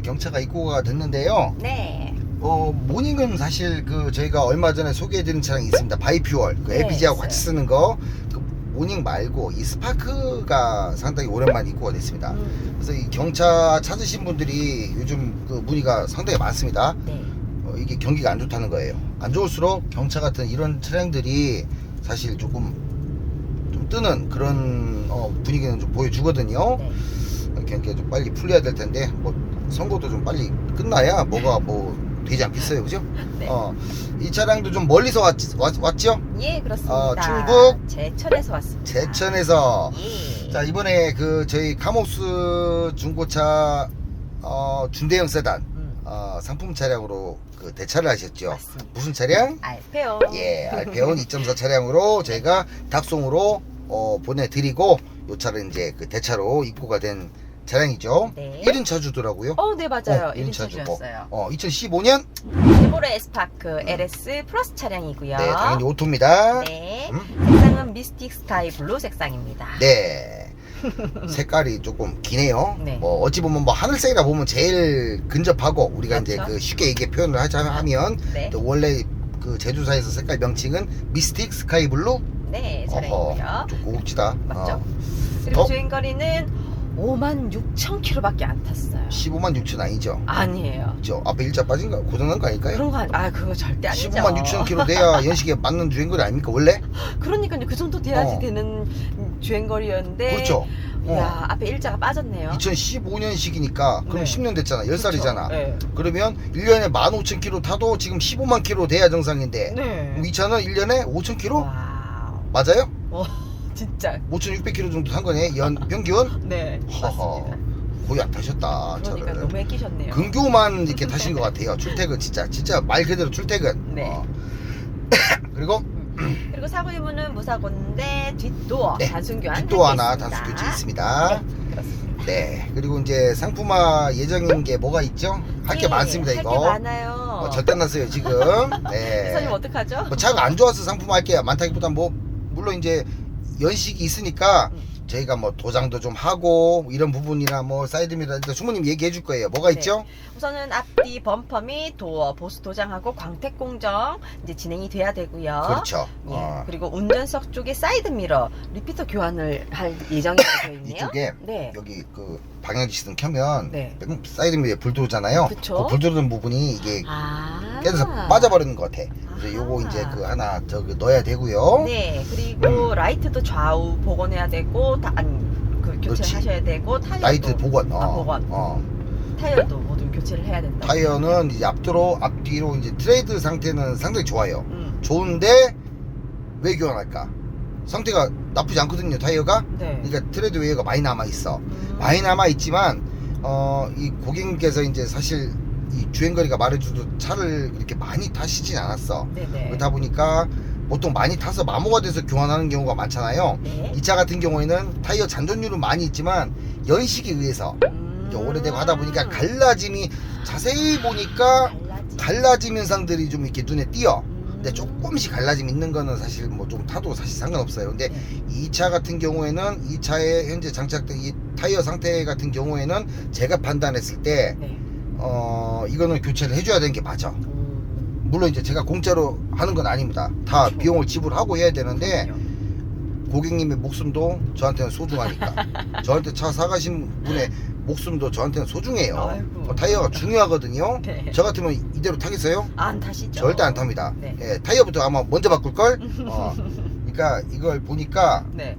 경차가 입고가 됐는데요. 네. 어, 모닝은 사실 그 저희가 얼마 전에 소개해드린 차량이 있습니다. 바이퓨얼. 그 네, LPG하고 같이. 쓰는 거. 그 모닝 말고 이 스파크가 상당히 오랜만에 입고가 됐습니다. 음, 그래서 이 경차 찾으신 분들이 요즘 그 문의가 상당히 많습니다. 네. 어, 이게 경기가 안 좋다는 거예요. 안 좋을수록 경차 같은 이런 차량들이 사실 조금 좀 뜨는 그런 어, 분위기는 좀 보여주거든요. 네. 어, 경기가 좀 빨리 풀려야 될 텐데 뭐 선거도 좀 빨리 끝나야 뭐가 뭐 되지 않겠어요, 그죠? 네. 어, 이 차량도 좀 멀리서 왔, 왔, 왔 죠? 예, 그렇습니다. 어, 충북 제천에서 왔습니다. 제천에서 예. 자 이번에 그 저희 카모스 중고차 어, 준대형 세단 음, 어, 상품 차량으로 그 대차를 하셨죠. 맞습니다. 무슨 차량? 알페오. 예, 알페온 2.4 차량으로 저희가 탁송으로 어, 보내드리고 요 차를 이제 그 대차로 입고가 된 차량이죠. 네. 1인 차주더라고요. 어, 네, 맞아요. 어, 1인 1인 차주고. 차주였어요. 어, 2015년 쉐보레 스파크 LS 플러스 차량이고요. 네, 당연히 오토입니다. 네. 음? 색상은 미스틱 스카이 블루 색상입니다. 네. 색깔이 조금 기네요. 네. 뭐 어찌 보면 뭐 하늘색이라 보면 제일 근접하고 우리가 이제 그렇죠. 그 쉽게 이게 표현을 하자 하면 네. 또 원래 그 제조사에서 색깔 명칭은 미스틱 스카이 블루. 네, 차량이고요. 좀 고급지다. 맞죠? 어, 그리고 어? 주행거리는 5만 6천 킬로밖에 안 탔어요. 15만 6천 아니죠? 아니에요. 저 앞에 일자 빠진 거 고장난 거 아닐까요? 그런 거 아니, 아 그거 절대 아니죠. 15만 6천 킬로 돼야 연식에 맞는 주행거리 아닙니까 원래? 그러니까요. 그 정도 돼야지 어. 되는 주행거리였는데. 그렇죠. 이야, 앞에 일자가 빠졌네요. 2015년식이니까 그럼 네. 10년 됐잖아. 그렇죠. 10살이잖아. 네. 그러면 1년에 15,000km 타도 지금 15만 킬로 돼야 정상인데 네. 이 차는 1년에 5,000km? 와우. 맞아요? 어, 진짜. 5,600km 정도 탄 거네. 연 평균? 네. 허허. 맞습니다. 거의 안 타셨다. 그러니까 차를. 너무 애끼셨네요. 근교만 이렇게 타신 것 같아요. 출퇴근 진짜 진짜 말 그대로 출퇴근. 네. 어. 그리고 그리고 사고 유무는 무사고인데 뒷도어 네, 단순 교환 뒷도 할게 하나. 단수 교체 있습니다. 네, 그렇습니다. 네. 그리고 이제 상품화 예정인 게 뭐가 있죠? 할 게 네, 많습니다 할게 이거. 많아요. 어, 절단 났어요 지금. 네. 회사님 어떡하죠? 뭐 차가 안 좋아서 상품 할게요. 많다기보다 뭐 물론 이제 연식이 있으니까 음. 저희가 뭐 도장도 좀 하고 이런 부분이나 뭐 사이드미러 일단 주무님 얘기해 줄 거예요. 뭐가 네. 있죠? 우선은 앞뒤 범퍼 및 도어 보수 도장하고 광택 공정 이제 진행이 돼야 되고요. 그렇죠. 예. 어, 그리고 운전석 쪽에 사이드 미러 리피터 교환을 할 예정이라고 되어 있네요. 이쪽에 네. 여기 그 방향 지시등 켜면 네. 사이드미러에 불 들어오잖아요. 그쵸. 그 불 들어오는 부분이 이게 아. 깨져서 빠져버리는 것 같아. 그래서. 요거 이제 그 하나 저기 넣어야 되고요. 네. 그리고 라이트도 좌우 복원해야 되고 다 아니 그. 교체하셔야 되고 타이어도 라이트 복원. 어, 아, 복원. 어. 타이어도 모두 교체를 해야 된다. 타이어는 이제 앞뒤로 앞뒤로 이제 트레이드 상태는 상당히 좋아요. 음. 좋은데 왜 교환할까? 상태가 나쁘지 않거든요 타이어가. 네. 그러니까 트레이드 웨어가 많이 남아 있어. 음. 많이 남아 있지만 어 이 고객님께서 이제 사실 이 주행거리가 말해줘도 차를 그렇게 많이 타시진 않았어. 네네. 그러다 보니까 보통 많이 타서 마모가 돼서 교환하는 경우가 많잖아요. 네. 이 차 같은 경우에는 타이어 잔존율은 많이 있지만 연식에 의해서 음. 이제 오래되고 하다 보니까 갈라짐이 자세히 보니까. 갈라짐 현상들이 좀 이렇게 눈에 띄어. 음. 근데 조금씩 갈라짐 있는 거는 사실 뭐 좀 타도 사실 상관없어요. 근데 네. 이차 같은 경우에는 이 차에 현재 장착된 이 타이어 상태 같은 경우에는 제가 판단했을 때 네. 어, 이거는 교체를 해줘야 되는 게 맞아. 음. 물론 이제 제가 공짜로 하는 건 아닙니다. 다 그렇죠. 비용을 지불하고 해야 되는데. 고객님의 목숨도 저한테는 소중하니까. 저한테 차 사가신 분의 목숨도 저한테는 소중해요. 아이고. 어, 타이어가 중요하거든요. 네. 저 같으면 이대로 타겠어요? 안 타시죠? 절대 안 탑니다. 네. 예, 타이어부터 아마 먼저 바꿀 걸. 어, 그러니까 이걸 보니까 네.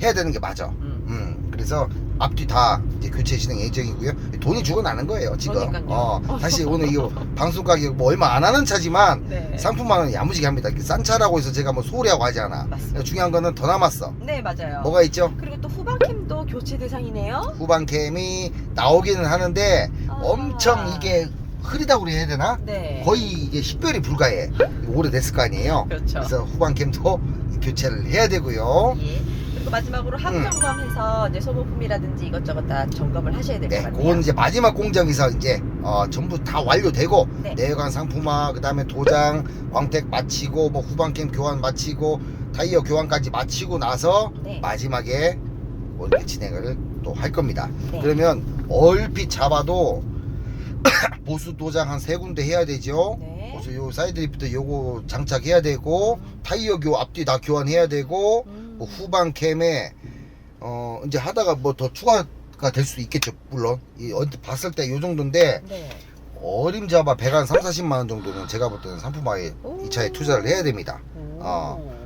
해야 되는 게 맞아. 음. 음, 그래서 앞뒤 다 이제 교체 진행 예정이고요. 돈이 죽어나는 거예요 지금. 그러니까요. 어, 사실 오늘 이거 방송 가격 뭐 얼마 안 하는 차지만 네. 상품만은 야무지게 합니다. 싼 차라고 해서 제가 뭐 소홀히 하고 하지 않아. 맞습니다. 중요한 거는 더 남았어. 네, 맞아요. 뭐가 있죠? 그리고 또 후방캠도 교체 대상이네요. 후방 캠이 나오기는 하는데 아. 엄청 이게 흐리다고 그래야 되나? 네. 거의 이게 식별이 불가해. 오래됐을 거 아니에요. 그렇죠. 그래서 후방 캠도 교체를 해야 되고요. 예. 그리고 마지막으로 음. 하부 점검해서 이제 소모품이라든지 이것저것 다 점검을 하셔야 될 것 네, 같아요. 그건 이제 마지막 공정에서 이제 어, 전부 다 완료되고 네. 내관 상품화, 그다음에 도장, 광택 마치고 뭐 후방캠 교환 마치고 타이어 교환까지 마치고 나서 네. 마지막에 뭐 이렇게 진행을 또 할 겁니다. 네. 그러면 얼핏 잡아도 보수 도장 한 세 군데 해야 되죠. 네. 보수 요 사이드 리프트 요거 장착해야 되고 타이어 교 앞뒤 다 교환해야 되고 음. 뭐 후방 캠에 어 이제 하다가 뭐 더 추가가 될 수도 있겠죠. 물론 이 언뜻 봤을 때 요 정도인데 네. 어림잡아 100한 3, 40만 원 정도는 제가 볼 때는 상품화에 오. 이 차에 투자를 해야 됩니다. 오. 어.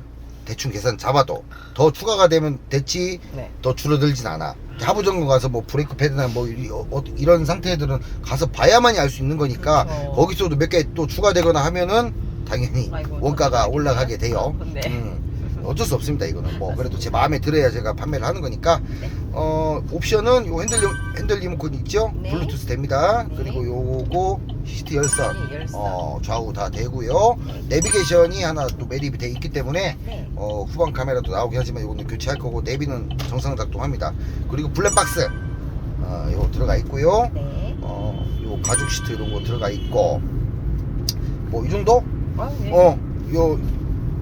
대충 계산 잡아도 더 추가가 되면 됐지 네. 더 줄어들진 않아. 하부 점검 가서 뭐 브레이크 패드나 뭐 이- 어, 이런 상태들은 가서 봐야만이 알 수 있는 거니까 그렇죠. 거기서도 몇 개 또 추가되거나 하면은 당연히 아이고, 원가가 좀 올라가게 돼요. 네. 음, 어쩔 수 없습니다. 이거는 뭐 그래도 제 마음에 들어야 제가 판매를 하는 거니까 네. 어 옵션은 요 핸들 리- 핸들 리모컨 있죠? 네. 블루투스 됩니다. 네. 그리고 요거 시트 열선 네, 열선. 어 좌우 다 되고요. 내비게이션이 하나 또 매립이 돼 있기 때문에 네. 어, 후방 카메라도 나오긴 하지만 이거는 교체할 거고 내비는 정상 작동합니다. 그리고 블랙박스 어, 이거 들어가 있고요. 네. 어, 요 가죽 시트 이런 거 들어가 있고 뭐 이 정도? 아, 네. 어, 요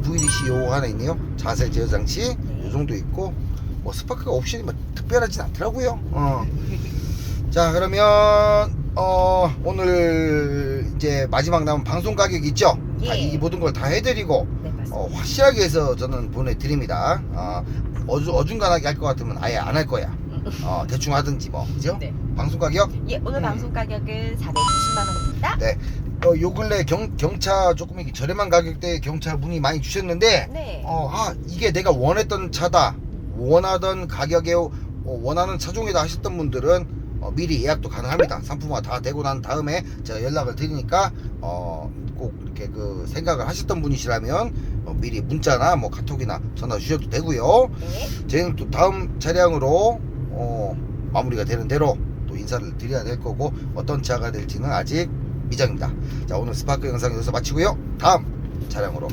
VDC 요거 하나 있네요. 자세 제어 장치 네. 요 정도 있고 뭐 스파크가 옵션이 뭐 특별하진 않더라고요. 어. 자 그러면 어 오늘 이제 마지막 남은 방송 가격 있죠? 다 예. 이 모든 걸 다 해드리고 네. 어, 확실하게 해서 저는 보내드립니다. 어, 어주, 어중간하게 할 것 같으면 아예 안 할 거야. 어, 대충 하든지 뭐, 그죠? 네. 방송 가격? 예, 오늘 음. 방송 가격은 420만 원입니다. 네. 어, 요 근래 경, 경차 조금 이렇게 저렴한 가격대에 경차 문의 많이 주셨는데, 네. 어, 아, 이게 내가 원했던 차다. 원하던 가격에 어, 원하는 차종이다 하셨던 분들은 어, 미리 예약도 가능합니다. 상품화 다 되고 난 다음에 제가 연락을 드리니까 어, 꼭 이렇게 그 생각을 하셨던 분이시라면 어, 미리 문자나 뭐 카톡이나 전화 주셔도 되고요. 네. 저희는 또 다음 차량으로 어, 마무리가 되는 대로 또 인사를 드려야 될 거고 어떤 차가 될지는 아직 미정입니다. 자 오늘 스파크 영상 여기서 마치고요. 다음 차량으로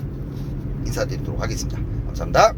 인사드리도록 하겠습니다. 감사합니다.